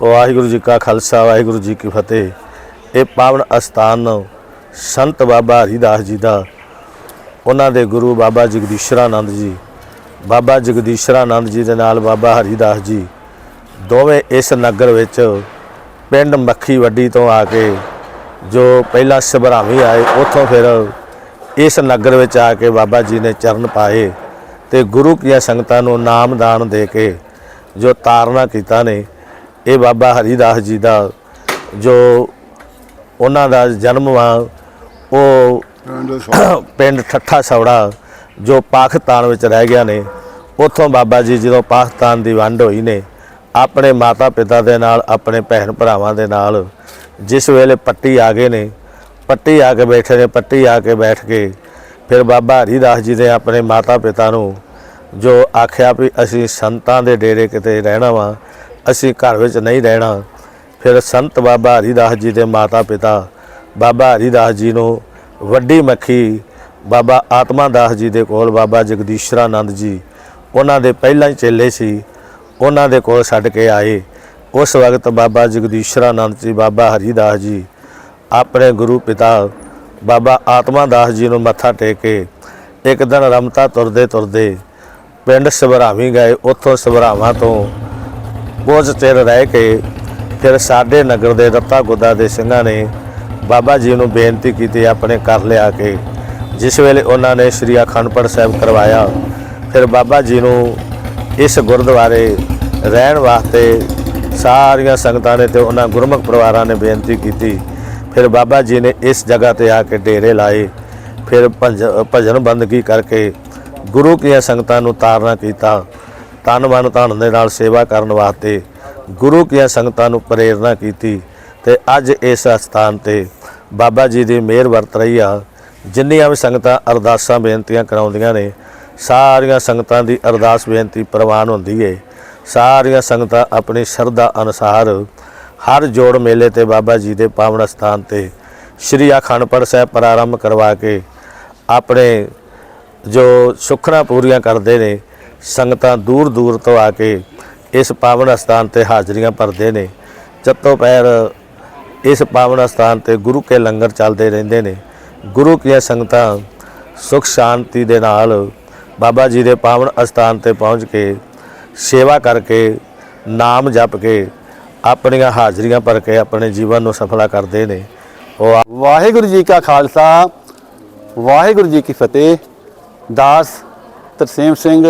ਵਾਹਿਗੁਰੂ ਜੀ ਕਾ ਖਾਲਸਾ, ਵਾਹਿਗੁਰੂ ਜੀ ਕੀ ਫਤਿਹ। ਇਹ ਪਾਵਨ ਅਸਥਾਨ ਸੰਤ ਬਾਬਾ ਹਰੀਦਾਸ ਜੀ ਦਾ, ਉਹਨਾਂ ਦੇ ਗੁਰੂ ਬਾਬਾ ਜਗਦੀਸ਼ਰਾਨੰਦ ਜੀ। ਬਾਬਾ ਜਗਦੀਸ਼ਰਾਨੰਦ ਜੀ ਦੇ ਨਾਲ ਬਾਬਾ ਹਰੀਦਾਸ ਜੀ, ਦੋਵੇਂ ਇਸ ਨਗਰ ਵਿੱਚ ਪਿੰਡ ਮੱਖੀ ਵੱਡੀ ਤੋਂ ਆ ਕੇ ਜੋ ਪਹਿਲਾਂ ਸਭਰਾਵੀ ਆਏ, ਉੱਥੋਂ ਫਿਰ ਇਸ ਨਗਰ ਵਿੱਚ ਆ ਕੇ ਬਾਬਾ ਜੀ ਨੇ ਚਰਨ ਪਾਏ ਤੇ ਗੁਰੂ ਕੀਆਂ ਸੰਗਤਾਂ ਨੂੰ ਨਾਮਦਾਨ ਦੇ ਕੇ ਜੋ ਤਾਰਨਾ ਕੀਤਾ ਨੇ ਇਹ ਬਾਬਾ ਹਰੀਦਾਸ ਜੀ ਦਾ ਜੋ ਉਹਨਾਂ ਦਾ ਜਨਮ ਵਾ ਉਹ ਪਿੰਡ ਠੱਠਾ ਸੌੜਾ ਜੋ ਪਾਕਿਸਤਾਨ ਵਿੱਚ ਰਹਿ ਗਿਆ ਨੇ ਉੱਥੋਂ ਬਾਬਾ ਜੀ ਜਦੋਂ ਪਾਕਿਸਤਾਨ ਦੀ ਵੰਡ ਹੋਈ ਨੇ ਆਪਣੇ ਮਾਤਾ ਪਿਤਾ ਦੇ ਨਾਲ ਆਪਣੇ ਭੈਣ ਭਰਾਵਾਂ ਦੇ ਨਾਲ ਜਿਸ ਵੇਲੇ ਪੱਟੀ ਆ ਗਏ ਨੇ ਪੱਟੀ ਆ ਕੇ ਬੈਠੇ ਨੇ ਪੱਟੀ ਆ ਕੇ ਬੈਠ ਕੇ ਫਿਰ ਬਾਬਾ ਹਰੀਦਾਸ ਜੀ ਨੇ ਆਪਣੇ ਮਾਤਾ ਪਿਤਾ ਨੂੰ ਜੋ ਆਖਿਆ ਵੀ ਅਸੀਂ ਸੰਤਾਂ ਦੇ ਡੇਰੇ ਕਿਤੇ ਰਹਿਣਾ ਵਾ ਅਸੀਂ ਘਰ ਵਿੱਚ ਨਹੀਂ ਰਹਿਣਾ। ਫਿਰ ਸੰਤ ਬਾਬਾ ਹਰੀਦਾਸ ਜੀ ਦੇ ਮਾਤਾ ਪਿਤਾ ਬਾਬਾ ਹਰੀਦਾਸ ਜੀ ਨੂੰ ਵੱਡੀ ਮੱਖੀ ਬਾਬਾ ਆਤਮਾ ਦਾਸ ਜੀ ਦੇ ਕੋਲ ਬਾਬਾ ਜਗਦੀਸ਼ਰਾਨੰਦ ਜੀ, ਉਹਨਾਂ ਦੇ ਪਹਿਲਾਂ ਹੀ ਚੇਲੇ ਸੀ, ਉਹਨਾਂ ਦੇ ਕੋਲ ਛੱਡ ਕੇ ਆਏ। ਉਸ ਵਕਤ ਬਾਬਾ ਜਗਦੀਸ਼ਰਾਨੰਦ ਜੀ, ਬਾਬਾ ਹਰੀਦਾਸ ਜੀ ਆਪਣੇ ਗੁਰੂ ਪਿਤਾ ਬਾਬਾ ਆਤਮਾ ਦਾਸ ਜੀ ਨੂੰ ਮੱਥਾ ਟੇਕ ਕੇ ਇੱਕ ਦਿਨ ਰਮਤਾ ਤੁਰਦੇ ਤੁਰਦੇ ਪਿੰਡ ਸਭਰਾਵੀ ਗਏ। ਉੱਥੋਂ ਸਭਰਾਵਾਂ ਤੋਂ ਕੁਝ ਚਿਰ ਰਹਿ ਕੇ ਫਿਰ ਸਾਡੇ ਨਗਰ ਦੇ ਦੱਤਾ ਗੁੱਦਾ ਦੇ ਸਿੰਘਾਂ ਨੇ ਬਾਬਾ ਜੀ ਨੂੰ ਬੇਨਤੀ ਕੀਤੀ ਆਪਣੇ ਘਰ ਲਿਆ ਕੇ। ਜਿਸ ਵੇਲੇ ਉਹਨਾਂ ਨੇ ਸ੍ਰੀ ਅਖੰਡਪੁਰ ਸਾਹਿਬ ਕਰਵਾਇਆ, ਫਿਰ ਬਾਬਾ ਜੀ ਨੂੰ ਇਸ ਗੁਰਦੁਆਰੇ ਰਹਿਣ ਵਾਸਤੇ ਸਾਰੀਆਂ ਸੰਗਤਾਂ ਨੇ ਤੇ ਉਹਨਾਂ ਗੁਰਮੁਖ ਪਰਿਵਾਰਾਂ ਨੇ ਬੇਨਤੀ ਕੀਤੀ। ਫਿਰ ਬਾਬਾ ਜੀ ਨੇ ਇਸ ਜਗ੍ਹਾ ਤੇ ਆ ਕੇ ਡੇਰੇ ਲਾਏ। ਫਿਰ ਭੰਜ- ਭਜਨ ਬੰਦਗੀ ਕਰਕੇ ਗੁਰੂ ਕੀਆਂ ਸੰਗਤਾਂ ਨੂੰ ਤਾਰਨਾ ਕੀਤਾ। ਤਨ ਮਨ ਧਨ ਦੇ ਨਾਲ ਸੇਵਾ ਕਰਨ ਵਾਸਤੇ ਗੁਰੂ ਕੀਆਂ ਸੰਗਤਾਂ ਨੂੰ ਪ੍ਰੇਰਣਾ ਕੀਤੀ ਤੇ ਅੱਜ ਇਸ ਸਥਾਨ ਤੇ ਬਾਬਾ ਜੀ ਦੀ ਮਿਹਰ ਵਰਤ ਰਹੀ ਆ। ਜਿੰਨੀਆਂ ਵੀ ਸੰਗਤਾਂ ਅਰਦਾਸਾਂ, ਬੇਨਤੀਆਂ ਕਰਾਉਂਦੀਆਂ ਨੇ, ਸਾਰੀਆਂ ਸੰਗਤਾਂ ਦੀ ਅਰਦਾਸ ਬੇਨਤੀ ਪ੍ਰਵਾਨ ਹੁੰਦੀ ਏ। ਸਾਰੀਆਂ ਸੰਗਤਾਂ ਆਪਣੀ ਸ਼ਰਧਾ ਅਨੁਸਾਰ ਹਰ ਜੋੜ ਮੇਲੇ ਤੇ ਬਾਬਾ ਜੀ ਦੇ ਪਾਵਨ ਸਥਾਨ ਤੇ ਸ਼੍ਰੀ ਅਖੰਡਪੜ ਸਾਹਿਬ ਪ੍ਰਾਰੰਭ ਕਰਵਾ ਕੇ ਆਪਣੇ ਜੋ ਸੁਖਣਾ ਪੂਰੀਆਂ ਕਰਦੇ ਨੇ ਸੰਗਤਾਂ ਦੂਰ ਦੂਰ ਤੋਂ ਆ ਕੇ ਇਸ ਪਾਵਨ ਸਥਾਨ ਤੇ ਹਾਜ਼ਰੀਆਂ ਭਰਦੇ ਨੇ। ਚੱਤੋ ਪੈਰ ਇਸ ਪਾਵਨ ਸਥਾਨ ਤੇ ਗੁਰੂ ਕੇ ਲੰਗਰ ਚੱਲਦੇ ਰਹਿੰਦੇ ਨੇ। ਗੁਰੂ ਕੀਆਂ ਸੰਗਤਾਂ ਸੁਖ ਸ਼ਾਂਤੀ ਦੇ ਨਾਲ ਬਾਬਾ ਜੀ ਦੇ ਪਾਵਨ ਅਸਥਾਨ ਤੇ ਪਹੁੰਚ ਕੇ ਸੇਵਾ ਕਰਕੇ, ਨਾਮ ਜਪ ਕੇ ਆਪਣੀਆਂ ਹਾਜ਼ਰੀਆਂ ਭਰ ਕੇ ਆਪਣੇ ਜੀਵਨ ਨੂੰ ਸਫਲਾ ਕਰਦੇ ਨੇ। ਉਹ ਵਾਹਿਗੁਰੂ ਜੀ ਕਾ ਖਾਲਸਾ, ਵਾਹਿਗੁਰੂ ਜੀ ਕੀ ਫਤਿਹ। ਦਾਸ ਤਰਸੇਮ ਸਿੰਘ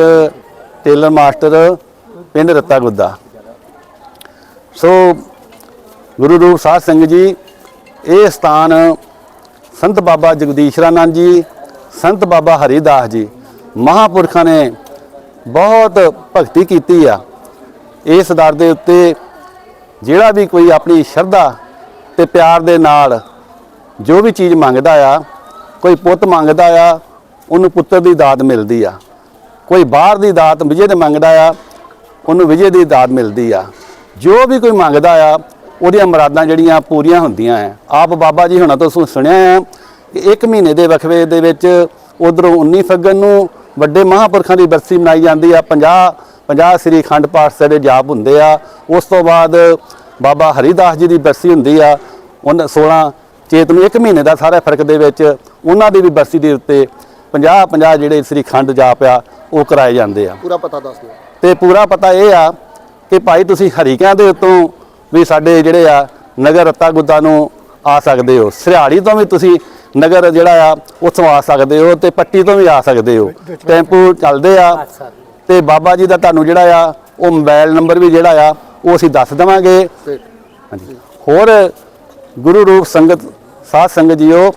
ਟੇਲਰ ਮਾਸਟਰ ਪਿੰਡ ਰੱਤਾ ਗੁੱਦਾ। ਸੋ ਗੁਰੂ ਰੂਪ ਸਾਧ ਸਿੰਘ ਜੀ, ਇਹ ਸਥਾਨ ਸੰਤ ਬਾਬਾ ਜਗਦੀਸ਼ਰਾਨੰਦ ਜੀ, ਸੰਤ ਬਾਬਾ ਹਰੀਦਾਸ ਜੀ ਮਹਾਪੁਰਖਾਂ ਨੇ ਬਹੁਤ ਭਗਤੀ ਕੀਤੀ ਆ। ਇਸ ਦਰ ਦੇ ਉੱਤੇ ਜਿਹੜਾ ਵੀ ਕੋਈ ਆਪਣੀ ਸ਼ਰਧਾ ਤੇ ਪਿਆਰ ਦੇ ਨਾਲ ਜੋ ਵੀ ਚੀਜ਼ ਮੰਗਦਾ ਆ, ਕੋਈ ਪੁੱਤ ਮੰਗਦਾ ਆ, ਉਹਨੂੰ ਪੁੱਤਰ ਦੀ ਦਾਤ ਮਿਲਦੀ ਆ। ਕੋਈ ਬਾਹਰ ਦੀ ਦਾਤ ਵਿਜੇ 'ਤੇ ਮੰਗਦਾ ਆ, ਉਹਨੂੰ ਵਿਜੇ ਦੀ ਦਾਤ ਮਿਲਦੀ ਆ। ਜੋ ਵੀ ਕੋਈ ਮੰਗਦਾ ਆ, ਉਹਦੀਆਂ ਮੁਰਾਦਾਂ ਜਿਹੜੀਆਂ ਪੂਰੀਆਂ ਹੁੰਦੀਆਂ ਆ ਆਪ ਬਾਬਾ ਜੀ ਹੁਣਾਂ ਤੋਂ ਸੁਣਿਆ ਆ ਕਿ ਇੱਕ ਮਹੀਨੇ ਦੇ ਵਕਫੇ ਦੇ ਵਿੱਚ ਉਧਰੋਂ 19 ਫੱਗਣ ਨੂੰ ਵੱਡੇ ਮਹਾਂਪੁਰਖਾਂ ਦੀ ਬਰਸੀ ਮਨਾਈ ਜਾਂਦੀ ਆ। 50 50 ਸ੍ਰੀ ਖੰਡ ਪਾਠ ਸਾਹਿਬ ਦੇ ਜਾਪ ਹੁੰਦੇ ਆ। ਉਸ ਤੋਂ ਬਾਅਦ ਬਾਬਾ ਹਰੀਦਾਸ ਜੀ ਦੀ ਬਰਸੀ ਹੁੰਦੀ ਆ। ਉਹਨਾਂ 16 ਚੇਤ ਨੂੰ ਇੱਕ ਮਹੀਨੇ ਦਾ ਸਾਰੇ ਫ਼ਰਕ ਦੇ ਵਿੱਚ ਉਹਨਾਂ ਦੀ ਵੀ ਬਰਸੀ ਦੇ ਉੱਤੇ 50 50 ਜਿਹੜੇ ਸ੍ਰੀ ਖੰਡ ਜਾਪ ਆ ਉਹ ਕਰਾਏ ਜਾਂਦੇ ਆ। ਪੂਰਾ ਪਤਾ ਦੱਸ ਦਿਓ। ਤੇ ਪੂਰਾ ਪਤਾ ਇਹ ਆ ਕਿ ਭਾਈ ਤੁਸੀਂ ਹਰੀਕਿਆਂ ਦੇ ਉੱਤੋਂ ਵੀ ਸਾਡੇ ਜਿਹੜੇ ਆ ਨਗਰ ਰੱਤਾ ਗੁੱਦਾ ਨੂੰ ਆ ਸਕਦੇ ਹੋ। ਸਰਿਆੜੀ ਤੋਂ ਵੀ ਤੁਸੀਂ ਨਗਰ ਜਿਹੜਾ ਆ ਉੱਥੋਂ ਆ ਸਕਦੇ ਹੋ ਤੇ ਪੱਟੀ ਤੋਂ ਵੀ ਆ ਸਕਦੇ ਹੋ। ਟੈਂਪੂ ਚੱਲਦੇ ਆ ਤੇ ਬਾਬਾ ਜੀ ਦਾ ਤੁਹਾਨੂੰ ਜਿਹੜਾ ਆ ਉਹ ਮੋਬਾਈਲ ਨੰਬਰ ਵੀ ਜਿਹੜਾ ਆ ਉਹ ਅਸੀਂ ਦੱਸ ਦੇਵਾਂਗੇ। ਹਾਂਜੀ। ਹੋਰ ਗੁਰੂ ਰੂਪ ਸੰਗਤ ਸਾਧ ਸੰਗਤ ਜੀਓ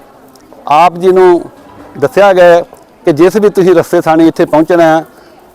ਆਪ ਜੀ ਨੂੰ ਦੱਸਿਆ ਗਿਆ ਕਿ ਜਿਸ ਵੀ ਤੁਸੀਂ ਰਸਤੇ ਥਾਣੀ ਇੱਥੇ ਪਹੁੰਚਣਾ ਹੈ,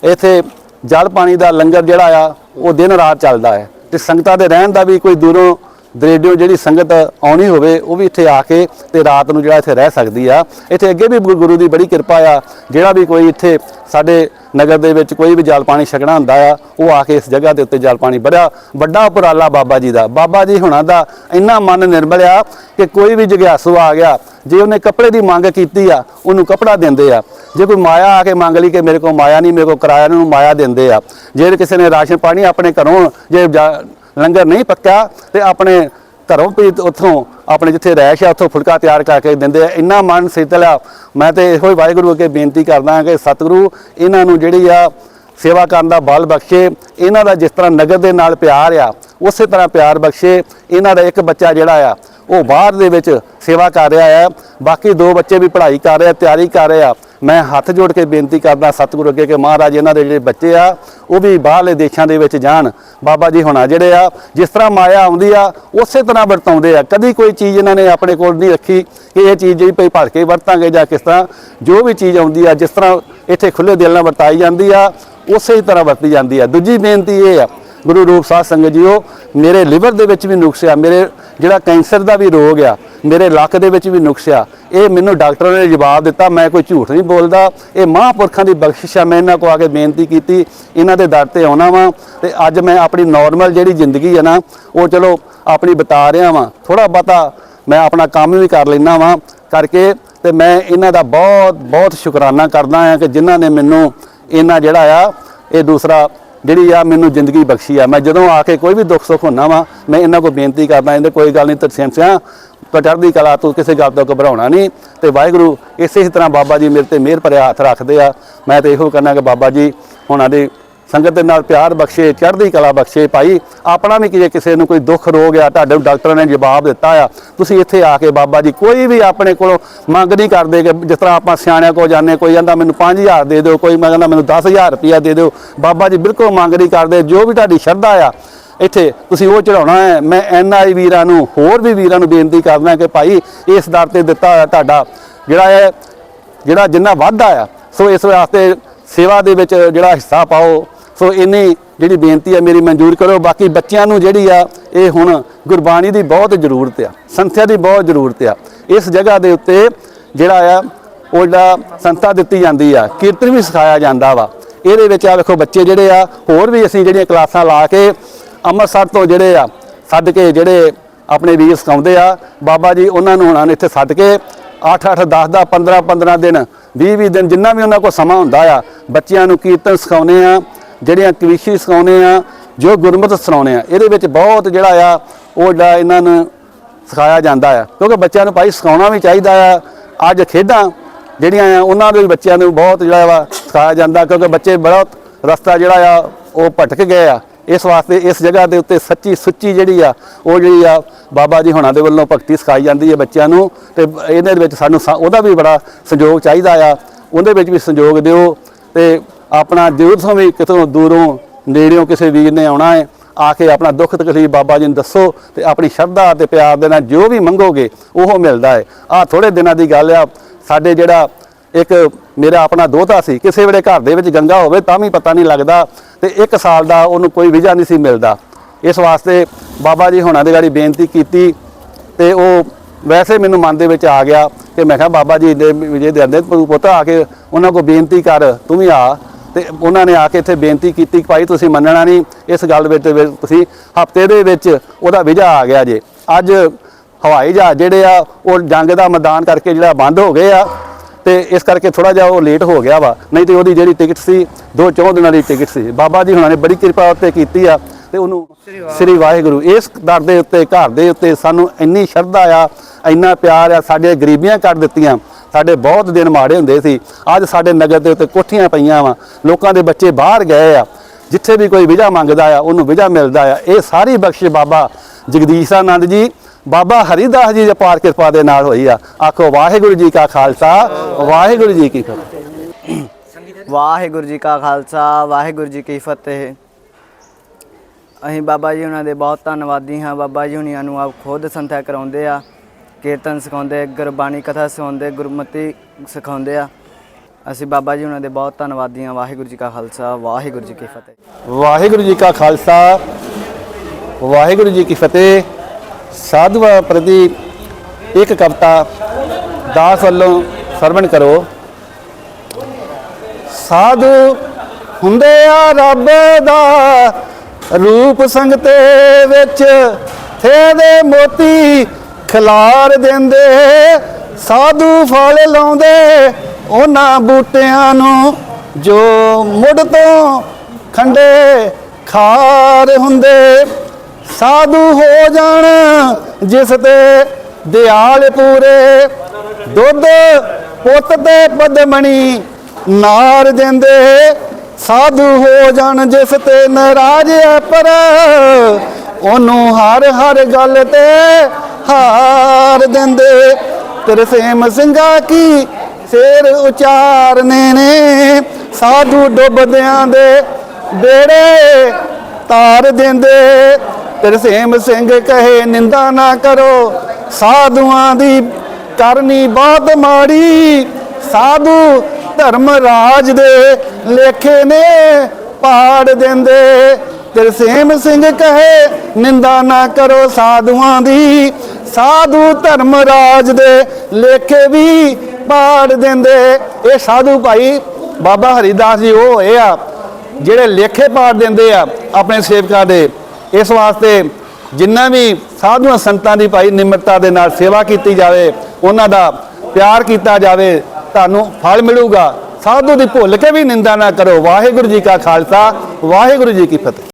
ਇੱਥੇ ਜਲ ਪਾਣੀ ਦਾ ਲੰਗਰ ਜਿਹੜਾ ਆ, ਉਹ ਦਿਨ ਰਾਤ ਚੱਲਦਾ ਹੈ। ਤੇ ਸੰਗਤਾਂ ਦੇ ਰਹਿਣ ਦਾ ਵੀ ਕੋਈ ਦੂਰੋਂ ਦਰੇਡਿਓ ਜਿਹੜੀ ਸੰਗਤ ਆਉਣੀ ਹੋਵੇ, ਉਹ ਵੀ ਇੱਥੇ ਆ ਕੇ ਤੇ ਰਾਤ ਨੂੰ ਜਿਹੜਾ ਇੱਥੇ ਰਹਿ ਸਕਦੀ ਆ। ਇੱਥੇ ਅੱਗੇ ਵੀ ਗੁ- ਗੁਰੂ ਦੀ ਬੜੀ ਕਿਰਪਾ ਆ। ਜਿਹੜਾ ਵੀ ਕੋਈ ਇੱਥੇ ਸਾਡੇ ਨਗਰ ਦੇ ਵਿੱਚ ਕੋਈ ਵੀ ਜਲ ਪਾਣੀ ਛਕਣਾ ਹੁੰਦਾ ਆ, ਉਹ ਆ ਕੇ ਇਸ ਜਗ੍ਹਾ ਦੇ ਉੱਤੇ ਜਲ ਪਾਣੀ। ਬੜਾ ਵੱਡਾ ਉਪਰਾਲਾ ਬਾਬਾ ਜੀ ਦਾ। ਬਾਬਾ ਜੀ ਹੁਣਾਂ ਦਾ ਇੰਨਾ ਮਨ ਨਿਰਮਲ ਆ ਕਿ ਕੋਈ ਵੀ ਜਗਿਆਸੂ ਆ ਗਿਆ, ਜੇ ਉਹਨੇ ਕੱਪੜੇ ਦੀ ਮੰਗ ਕੀਤੀ ਆ, ਉਹਨੂੰ ਕੱਪੜਾ ਦਿੰਦੇ ਆ। ਜੇ ਕੋਈ ਮਾਇਆ ਆ ਕੇ ਮੰਗ ਲਈ ਕਿ ਮੇਰੇ ਕੋਲ ਮਾਇਆ ਨਹੀਂ, ਮੇਰੇ ਕੋਲ ਕਿਰਾਇਆ ਨੂੰ ਮਾਇਆ ਦਿੰਦੇ ਆ। ਜੇ ਕਿਸੇ ਨੇ ਰਾਸ਼ਨ ਪਾਣੀ ਆਪਣੇ ਘਰੋਂ, ਜੇ ਜਾ- ਲੰਗਰ ਨਹੀਂ ਪੱਕਾ ਤੇ ਆਪਣੇ ਘਰੋਂ ਵੀ ਉੱਥੋਂ ਆਪਣੇ ਜਿੱਥੇ ਰਹਿਸ਼ ਆ, ਉੱਥੋਂ ਫੁਲਕਾ ਤਿਆਰ ਕਰਕੇ ਦਿੰਦੇ ਆ। ਇੰਨਾ ਮਨ ਸ਼ੀਤਲ ਆ। ਮੈਂ ਤੇ ਇਹੋ ਹੀ ਵਾਹਿਗੁਰੂ ਅੱਗੇ ਬੇਨਤੀ ਕਰਦਾ ਕਿ ਸਤਿਗੁਰੂ ਇਹਨਾਂ ਨੂੰ ਜਿਹੜੀ ਆ ਸੇਵਾ ਕਰਨ ਦਾ ਬਲ ਬਖਸ਼ੇ, ਇਹਨਾਂ ਦਾ ਜਿਸ ਤਰ੍ਹਾਂ ਨਗਰ ਦੇ ਨਾਲ ਪਿਆਰ ਆ, ਉਸੇ ਤਰ੍ਹਾਂ ਪਿਆਰ ਬਖਸ਼ੇ, ਇਹਨਾਂ ਦਾ ਇੱਕ ਬੱਚਾ ਜਿਹੜਾ ਆ, ਉਹ ਬਾਹਰ ਦੇ ਵਿੱਚ ਸੇਵਾ ਕਰ ਰਿਹਾ ਆ। ਬਾਕੀ ਦੋ ਬੱਚੇ ਵੀ ਪੜ੍ਹਾਈ ਕਰ ਰਹੇ ਆ, ਤਿਆਰੀ ਕਰ ਰਹੇ ਆ। ਮੈਂ ਹੱਥ ਜੋੜ ਕੇ ਬੇਨਤੀ ਕਰਦਾ ਸਤਿਗੁਰੂ ਅੱਗੇ ਕਿ ਮਹਾਰਾਜ ਇਹਨਾਂ ਦੇ ਜਿਹੜੇ ਬੱਚੇ ਆ, ਉਹ ਵੀ ਬਾਹਰਲੇ ਦੇਸ਼ਾਂ ਦੇ ਵਿੱਚ ਜਾਣ। ਬਾਬਾ ਜੀ ਹੋਣਾ ਜਿਹੜੇ ਆ, ਜਿਸ ਤਰ੍ਹਾਂ ਮਾਇਆ ਆਉਂਦੀ ਆ, ਉਸੇ ਤਰ੍ਹਾਂ ਵਰਤਾਉਂਦੇ ਆ। ਕਦੀ ਕੋਈ ਚੀਜ਼ ਇਹਨਾਂ ਨੇ ਆਪਣੇ ਕੋਲ ਨਹੀਂ ਰੱਖੀ ਕਿ ਇਹ ਚੀਜ਼ ਜਿਹੜੀ ਭਈ ਭੜ ਕੇ ਵਰਤਾਂਗੇ ਜਾਂ ਕਿਸ ਤਰ੍ਹਾਂ, ਜੋ ਵੀ ਚੀਜ਼ ਆਉਂਦੀ ਆ, ਜਿਸ ਤਰ੍ਹਾਂ ਇੱਥੇ ਖੁੱਲੇ ਦਿਲ ਨਾਲ ਵਰਤਾਈ ਜਾਂਦੀ ਆ, ਉਸੇ ਹੀ ਤਰ੍ਹਾਂ ਵਰਤੀ ਜਾਂਦੀ ਆ। ਦੂਜੀ ਬੇਨਤੀ ਇਹ ਆ ਗੁਰੂ ਰੂਪ ਸਾਧ ਸੰਗਤ ਜੀਓ, ਮੇਰੇ ਲਿਵਰ ਦੇ ਵਿੱਚ ਵੀ ਨੁਕਸ ਆ ਮੇਰੇ ਜਿਹੜਾ ਕੈਂਸਰ ਦਾ ਵੀ ਰੋਗ ਆ, ਮੇਰੇ ਲੱਕ ਦੇ ਵਿੱਚ ਵੀ ਨੁਕਸ ਆ ਇਹ ਮੈਨੂੰ ਡਾਕਟਰਾਂ ਨੇ ਜਵਾਬ ਦਿੱਤਾ, ਮੈਂ ਕੋਈ ਝੂਠ ਨਹੀਂ ਬੋਲਦਾ, ਇਹ ਮਹਾਂਪੁਰਖਾਂ ਦੀ ਬਖਸ਼ਿਸ਼ ਆ, ਮੈਂ ਇਹਨਾਂ ਕੋ ਆ ਕੇ ਬੇਨਤੀ ਕੀਤੀ, ਇਹਨਾਂ ਦੇ ਦਰ ਤੇ ਆਉਣਾ ਵਾਂ, ਤੇ ਅੱਜ ਮੈਂ ਆਪਣੀ ਨਾਰਮਲ ਜਿਹੜੀ ਜ਼ਿੰਦਗੀ ਹੈ ਨਾ, ਉਹ ਚਲੋ ਆਪਣੀ ਬਤਾ ਰਿਹਾ ਵਾਂ ਥੋੜਾ ਬਹੁਤਾ ਮੈਂ ਆਪਣਾ ਕੰਮ ਵੀ ਕਰ ਲੈਣਾ ਵਾਂ ਕਰਕੇ, ਤੇ ਮੈਂ ਇਹਨਾਂ ਦਾ ਬਹੁਤ ਬਹੁਤ ਸ਼ੁਕਰਾਨਾ ਕਰਦਾ ਹਾਂ ਕਿ ਜਿਨ੍ਹਾਂ ਨੇ ਮੈਨੂੰ ਇਹਨਾਂ ਜਿਹੜਾ ਆ, ਇਹ ਦੂਸਰਾ ਜਿਹੜੀ ਆ ਮੈਨੂੰ ਜ਼ਿੰਦਗੀ ਬਖਸ਼ੀ ਆ, ਮੈਂ ਜਦੋਂ ਆ ਕੇ ਕੋਈ ਵੀ ਦੁੱਖ ਸੁੱਖ ਹੁੰਦਾ ਵਾਂ, ਮੈਂ ਇਹਨਾਂ ਕੋਲ ਬੇਨਤੀ ਕਰਦਾ, ਇਹਦੇ ਕੋਈ ਗੱਲ ਨਹੀਂ ਤਰਸੇਮ ਸਿਆ ਤਾਂ ਚੜ੍ਹਦੀ ਕਲਾ ਤੂੰ ਕਿਸੇ ਗੱਲ ਤੋਂ ਘਬਰਾਉਣਾ ਨਹੀਂ, ਤੇ ਵਾਹਿਗੁਰੂ ਇਸੇ ਹੀ ਤਰ੍ਹਾਂ ਬਾਬਾ ਜੀ ਮੇਰੇ ਤੇ ਮਿਹਰ ਭਰਿਆ ਹੱਥ ਰੱਖਦੇ ਆ। ਮੈਂ ਤੇ ਇਹੋ ਕਹਿੰਦਾ ਕਿ ਬਾਬਾ ਜੀ ਉਹਨਾਂ ਦੇ ਸੰਗਤ ਦੇ ਨਾਲ ਪਿਆਰ ਬਖਸ਼ੇ, ਚੜ੍ਹਦੀ ਕਲਾ ਬਖਸ਼ੇ ਭਾਈ। ਆਪਣਾ ਵੀ ਕਿਸੇ ਕਿਸੇ ਨੂੰ ਕੋਈ ਦੁੱਖ, ਰੋਗ ਆ, ਤੁਹਾਡੇ ਨੂੰ ਡਾਕਟਰਾਂ ਨੇ ਜਵਾਬ ਦਿੱਤਾ ਆ। ਤੁਸੀਂ ਇੱਥੇ ਆ ਕੇ ਬਾਬਾ ਜੀ ਕੋਈ ਵੀ ਆਪਣੇ ਕੋਲੋਂ ਮੰਗ ਨਹੀਂ ਕਰਦੇ ਕਿ ਜਿਸ ਤਰ੍ਹਾਂ ਆਪਾਂ ਸਿਆਣਿਆਂ ਕੋਲ ਜਾਂਦੇ ਕੋਈ ਕਹਿੰਦਾ ਮੈਨੂੰ 5000 ਦੇ ਦਿਓ, ਕੋਈ ਮੈਂ ਕਹਿੰਦਾ ਮੈਨੂੰ 10000 ਰੁਪਇਆ ਦੇ ਦਿਓ। ਬਾਬਾ ਜੀ ਬਿਲਕੁਲ ਮੰਗ ਨਹੀਂ ਕਰਦੇ, ਜੋ ਵੀ ਤੁਹਾਡੀ ਸ਼ਰਧਾ ਆ, ਇੱਥੇ ਤੁਸੀਂ ਉਹ ਚੜਾਉਣਾ ਹੈ। ਮੈਂ ਐਨਆਈ ਵੀਰਾਂ ਨੂੰ, ਹੋਰ ਵੀ ਵੀਰਾਂ ਨੂੰ ਬੇਨਤੀ ਕਰਦਾ ਕਿ ਭਾਈ, ਇਸ ਦਰ ਤੇ ਦਿੱਤਾ ਹੋਇਆ ਤੁਹਾਡਾ ਜਿਹੜਾ ਹੈ, ਜਿਹੜਾ ਜਿੰਨਾ ਵਾਧਾ ਆ, ਸੋ ਇਸ ਵਾਸਤੇ ਸੇਵਾ ਦੇ ਵਿੱਚ ਜਿਹੜਾ ਹਿੱਸਾ ਪਾਓ। ਸੋ ਇੰਨੀ ਜਿਹੜੀ ਬੇਨਤੀ ਆ ਮੇਰੀ ਮਨਜ਼ੂਰ ਕਰੋ ਬਾਕੀ ਬੱਚਿਆਂ ਨੂੰ ਜਿਹੜੀ ਆ, ਇਹ ਹੁਣ ਗੁਰਬਾਣੀ ਦੀ ਬਹੁਤ ਜ਼ਰੂਰਤ ਆ। ਸੰਥਿਆ ਦੀ ਬਹੁਤ ਜ਼ਰੂਰਤ ਆ। ਇਸ ਜਗ੍ਹਾ ਦੇ ਉੱਤੇ ਜਿਹੜਾ ਆ, ਉਹ ਜਿਹੜਾ ਸੰਤਾ ਦਿੱਤੀ ਜਾਂਦੀ ਆ, ਕੀਰਤਨ ਵੀ ਸਿਖਾਇਆ ਜਾਂਦਾ ਵਾ। ਇਹਦੇ ਵਿੱਚ ਆ ਵੇਖੋ ਬੱਚੇ ਜਿਹੜੇ ਆ, ਹੋਰ ਵੀ ਅਸੀਂ ਜਿਹੜੀਆਂ ਕਲਾਸਾਂ ਲਾ ਕੇ ਅੰਮ੍ਰਿਤਸਰ ਤੋਂ ਜਿਹੜੇ ਆ, ਸੱਦ ਕੇ ਜਿਹੜੇ ਆਪਣੇ ਵੀਰ ਸਿਖਾਉਂਦੇ ਆ, ਬਾਬਾ ਜੀ ਉਹਨਾਂ ਨੂੰ ਹੁਣਾਂ ਨੇ ਇੱਥੇ ਸੱਦ ਕੇ 8 8 10 10 15 15 ਦਿਨ 20 20 ਦਿਨ ਜਿੰਨਾ ਵੀ ਉਹਨਾਂ ਕੋਲ ਸਮਾਂ ਹੁੰਦਾ ਆ, ਬੱਚਿਆਂ ਨੂੰ ਕੀਰਤਨ ਸਿਖਾਉਨੇ ਆ। ਜਿਹੜੀਆਂ ਕਵਿਸ਼ੀ ਸਿਖਾਉਨੇ ਆ, ਜੋ ਗੁਰਮਤਿ ਸੁਣਾਉਨੇ ਆ, ਇਹਦੇ ਵਿੱਚ ਬਹੁਤ ਜਿਹੜਾ ਆ, ਉਹ ਜਿਹੜਾ ਇਹਨਾਂ ਨੂੰ ਸਿਖਾਇਆ ਜਾਂਦਾ ਆ। ਕਿਉਂਕਿ ਬੱਚਿਆਂ ਨੂੰ ਭਾਈ ਸਿਖਾਉਣਾ ਵੀ ਚਾਹੀਦਾ ਆ। ਅੱਜ ਖੇਡਾਂ ਜਿਹੜੀਆਂ ਆ, ਉਹਨਾਂ ਦੇ ਵੀ ਬੱਚਿਆਂ ਨੂੰ ਬਹੁਤ ਜਿਹੜਾ ਵਾ ਸਿਖਾਇਆ ਜਾਂਦਾ, ਕਿਉਂਕਿ ਬੱਚੇ ਬੜਾ ਰਸਤਾ ਜਿਹੜਾ ਆ, ਉਹ ਭਟਕ ਗਏ ਆ। ਇਸ ਵਾਸਤੇ ਇਸ ਜਗ੍ਹਾ ਦੇ ਉੱਤੇ ਸੱਚੀ ਸੁੱਚੀ ਜਿਹੜੀ ਆ, ਉਹ ਜਿਹੜੀ ਆ, ਬਾਬਾ ਜੀ ਹੁਣਾਂ ਦੇ ਵੱਲੋਂ ਭਗਤੀ ਸਿਖਾਈ ਜਾਂਦੀ ਹੈ ਬੱਚਿਆਂ ਨੂੰ ਤੇ ਇਹਦੇ ਵਿੱਚ ਸਾਨੂੰ ਸਾ- ਉਹਦਾ ਵੀ ਬੜਾ ਸੰਯੋਗ ਚਾਹੀਦਾ ਆ। ਉਹਦੇ ਵਿੱਚ ਵੀ ਸੰਯੋਗ ਦਿਓ ਤੇ ਆਪਣਾ ਜ਼ਰੂਰ ਤੋਂ ਵੀ ਕਿਤੋਂ ਦੂਰੋਂ ਨੇੜਿਓਂ ਕਿਸੇ ਵੀਰ ਨੇ ਆਉਣਾ ਹੈ, ਆ ਕੇ ਆਪਣਾ ਦੁੱਖ ਤਕਲੀਫ ਬਾਬਾ ਜੀ ਨੂੰ ਦੱਸੋ ਤੇ ਆਪਣੀ ਸ਼ਰਧਾ ਤੇ ਪਿਆਰ ਦੇ ਨਾਲ ਜੋ ਵੀ ਮੰਗੋਗੇ, ਉਹ ਮਿਲਦਾ ਹੈ। ਆ ਥੋੜੇ ਦਿਨਾਂ ਦੀ ਗੱਲ ਆ, ਸਾਡੇ ਜਿਹੜਾ ਇੱਕ ਮੇਰਾ ਆਪਣਾ ਦੋਤਾ ਸੀ, ਕਿਸੇ ਵੇਲੇ ਘਰ ਦੇ ਵਿੱਚ ਗੰਗਾ ਹੋਵੇ ਤਾਂ ਵੀ ਪਤਾ ਨਹੀਂ ਲੱਗਦਾ ਤੇ ਇੱਕ ਸਾਲ ਦਾ ਉਹਨੂੰ ਕੋਈ ਵੀਜ਼ਾ ਨਹੀਂ ਸੀ ਮਿਲਦਾ। ਇਸ ਵਾਸਤੇ ਬਾਬਾ ਜੀ ਹੁਣਾਂ ਦੇ ਗਾੜੀ ਬੇਨਤੀ ਕੀਤੀ ਤੇ ਉਹ ਵੈਸੇ ਮੈਨੂੰ ਮਨ ਦੇ ਵਿੱਚ ਆ ਗਿਆ ਕਿ ਮੈਂ ਕਿਹਾ ਬਾਬਾ ਜੀ ਦੇ ਵਿਜੇ ਦੇ ਅੰਦਰ ਤੂੰ ਪੁੱਤ ਆ ਕੇ ਉਹਨਾਂ ਕੋਲ ਬੇਨਤੀ ਕਰ, ਤੂੰ ਵੀ ਆ। ਤੇ ਉਹਨਾਂ ਨੇ ਆ ਕੇ ਇੱਥੇ ਬੇਨਤੀ ਕੀਤੀ ਕਿ ਭਾਈ ਤੁਸੀਂ ਮੰਨਣਾ ਨਹੀਂ, ਇਸ ਗੱਲ ਵਿੱਚ ਤੁਸੀਂ ਹਫ਼ਤੇ ਦੇ ਵਿੱਚ ਉਹਦਾ ਵਿਜਾ ਆ ਗਿਆ ਜੇ। ਅੱਜ ਹਵਾਈ ਜਹਾਜ਼ ਜਿਹੜੇ ਆ, ਉਹ ਜੰਗ ਦਾ ਮੈਦਾਨ ਕਰਕੇ ਜਿਹੜਾ ਬੰਦ ਹੋ ਗਏ ਆ ਤੇ ਇਸ ਕਰਕੇ ਥੋੜਾ ਜਿਹਾ ਉਹ ਲੇਟ ਹੋ ਗਿਆ ਵਾ। ਨਹੀਂ ਤੇ ਉਹਦੀ ਜਿਹੜੀ ਟਿਕਟ ਸੀ, ਦੋ ਚੌਂ ਦਿਨਾਂ ਦੀ ਟਿਕਟ ਸੀ। ਬਾਬਾ ਜੀ ਹੁਣਾਂ ਨੇ ਬੜੀ ਕਿਰਪਾ ਉੱਤੇ ਕੀਤੀ ਆ ਤੇ ਉਹਨੂੰ ਸ੍ਰੀ ਵਾਹਿਗੁਰੂ, ਇਸ ਦਰ ਦੇ ਉੱਤੇ, ਘਰ ਦੇ ਉੱਤੇ ਸਾਨੂੰ ਇੰਨੀ ਸ਼ਰਧਾ ਆ, ਇੰਨਾ ਪਿਆਰ ਆ, ਸਾਡੇ ਗਰੀਬੀਆਂ ਕੱਢ ਦਿੱਤੀਆਂ। ਸਾਡੇ ਬਹੁਤ ਦਿਨ ਮਾੜੇ ਹੁੰਦੇ ਸੀ। ਅੱਜ ਸਾਡੇ ਨਗਰ ਦੇ ਉੱਤੇ ਕੋਠੀਆਂ ਪਈਆਂ ਵਾ। ਲੋਕਾਂ ਦੇ ਬੱਚੇ ਬਾਹਰ ਗਏ ਆ। ਜਿੱਥੇ ਵੀ ਕੋਈ ਵਿਜਾ ਮੰਗਦਾ ਆ, ਉਹਨੂੰ ਵਿਜਾ ਮਿਲਦਾ ਆ। ਇਹ ਸਾਰੀ ਬਖਸ਼ਿਸ਼ ਬਾਬਾ ਜਗਦੀਸ਼ ਆਨੰਦ ਜੀ, ਬਾਬਾ ਹਰੀਦਾਸ ਜੀ ਦੇ ਪਾਰ ਕਿਰਪਾ ਦੇ ਨਾਲ ਹੋਈ ਆ। ਆਖੋ, ਵਾਹਿਗੁਰੂ ਜੀ ਕਾ ਖਾਲਸਾ, ਵਾਹਿਗੁਰੂ ਜੀ ਕੀ ਫਤਿਹ। ਵਾਹਿਗੁਰੂ ਜੀ ਕਾ ਖਾਲਸਾ, ਵਾਹਿਗੁਰੂ ਜੀ ਕੀ ਫਤਿਹ। ਅਸੀਂ ਬਾਬਾ ਜੀ ਉਹਨਾਂ ਦੇ ਬਹੁਤ ਧੰਨਵਾਦੀ ਹਾਂ। ਬਾਬਾ ਜੀ ਹੁਣੀਆਂ ਨੂੰ ਆਪ ਖੁਦ ਸੰਥਿਆ ਕਰਾਉਂਦੇ ਆ। ਕੀਰਤਨ ਸਿਖਾਉਂਦੇ, ਗੁਰਬਾਣੀ ਕਥਾ ਸਿਖਾਉਂਦੇ, ਗੁਰਮਤੀ ਸਿਖਾਉਂਦੇ ਆ। ਅਸੀਂ ਬਾਬਾ ਜੀ ਉਹਨਾਂ ਦੇ ਬਹੁਤ ਧੰਨਵਾਦੀ ਹਾਂ। ਵਾਹਿਗੁਰੂ ਜੀ ਕਾ ਖਾਲਸਾ, ਵਾਹਿਗੁਰੂ ਜੀ ਕੀ ਫਤਿਹ। ਵਾਹਿਗੁਰੂ ਜੀ ਕਾ ਖਾਲਸਾ, ਵਾਹਿਗੁਰੂ ਜੀ ਕੀ ਫਤਿਹ। ਸਾਧੂਆਂ ਪ੍ਰਤੀ ਇੱਕ ਕਵਿਤਾ ਦਾਸ ਵੱਲੋਂ ਸਰਵਣ ਕਰੋ। ਸਾਧੂ ਹੁੰਦੇ ਆ ਰੱਬ ਦਾ ਰੂਪ ਸੰਗਤੇ ਵਿੱਚ, ਥੇ ਦੇ ਮੋਤੀ ਖਿਲਾਰ ਦਿੰਦੇ, ਸਾਧੂ ਫਲ ਲਾਉਂਦੇ, ਉਹਨਾਂ ਬੂਟਿਆਂ ਨੂੰ ਜੋ ਮੁੱਢ ਤੋਂ ਖੰਡੇ ਖਾਰ ਹੁੰਦੇ। ਸਾਧੂ ਹੋ ਜਾਣ ਜਿਸ ਤੇ ਦਿਆਲ ਪੂਰੇ, ਦੁੱਧ ਪੁੱਤ ਤੇ ਪਦਮਣੀ ਨਾਰ ਦਿੰਦੇ। ਸਾਧੂ ਹੋ ਜਾਣ ਜਿਸ ਤੇ ਨਾਰਾਜ਼ ਹੈ ਪਰ ਉਹਨੂੰ ਹਰ ਹਰ ਗੱਲ ਤੇ ਹਾਰ ਦਿੰਦੇ। ਤਰਸੇਮ ਸਿੰਘਾ ਕੀ ਫੇਰ ਉਚਾਰਨੇ ਨੇ? ਸਾਧੂ ਡੁੱਬਦਿਆਂ ਦੇ ਬੇੜੇ ਤਾਰ ਦਿੰਦੇ। ਤਰਸੇਮ ਸਿੰਘ ਕਹੇ, ਨਿੰਦਾ ਨਾ ਕਰੋ। ਸਾਧੂਆਂ ਦੀ ਕਰਨੀ ਬਹੁਤ ਮਾੜੀ। ਸਾਧੂ ਧਰਮ ਰਾਜ ਦੇ ਲੇਖੇ ਨੇ ਪਾੜ ਦਿੰਦੇ। ਤਰਸੇਮ ਸਿੰਘ ਕਹੇ, ਨਿੰਦਾ ਨਾ ਕਰੋ ਸਾਧੂਆਂ ਦੀ ਸਾਧੂ ਧਰਮ ਰਾਜ ਦੇ ਲੇਖੇ ਵੀ ਪਾੜ ਦਿੰਦੇ। ਇਹ ਸਾਧੂ ਭਾਈ ਬਾਬਾ ਹਰੀਦਾਸ ਜੀ, ਉਹ ਹੋਏ ਆ, ਜਿਹੜੇ ਲੇਖੇ ਪਾੜ ਦਿੰਦੇ ਆ ਆਪਣੇ ਸੇਵਕਾਂ ਦੇ। ਇਸ ਵਾਸਤੇ ਜਿੰਨਾ ਵੀ ਸਾਧੂਆਂ ਸੰਤਾਂ ਦੀ ਭਾਈ ਨਿਮਰਤਾ ਦੇ ਨਾਲ ਸੇਵਾ ਕੀਤੀ ਜਾਵੇ, ਉਹਨਾਂ ਦਾ ਪਿਆਰ ਕੀਤਾ ਜਾਵੇ, ਤੁਹਾਨੂੰ ਫਲ ਮਿਲੂਗਾ। ਸਾਧੂ ਦੀ ਭੁੱਲ ਕੇ ਵੀ ਨਿੰਦਾ ਨਾ ਕਰੋ। ਵਾਹਿਗੁਰੂ ਜੀ ਕਾ ਖਾਲਸਾ, ਵਾਹਿਗੁਰੂ ਜੀ ਕੀ ਫਤਿਹ।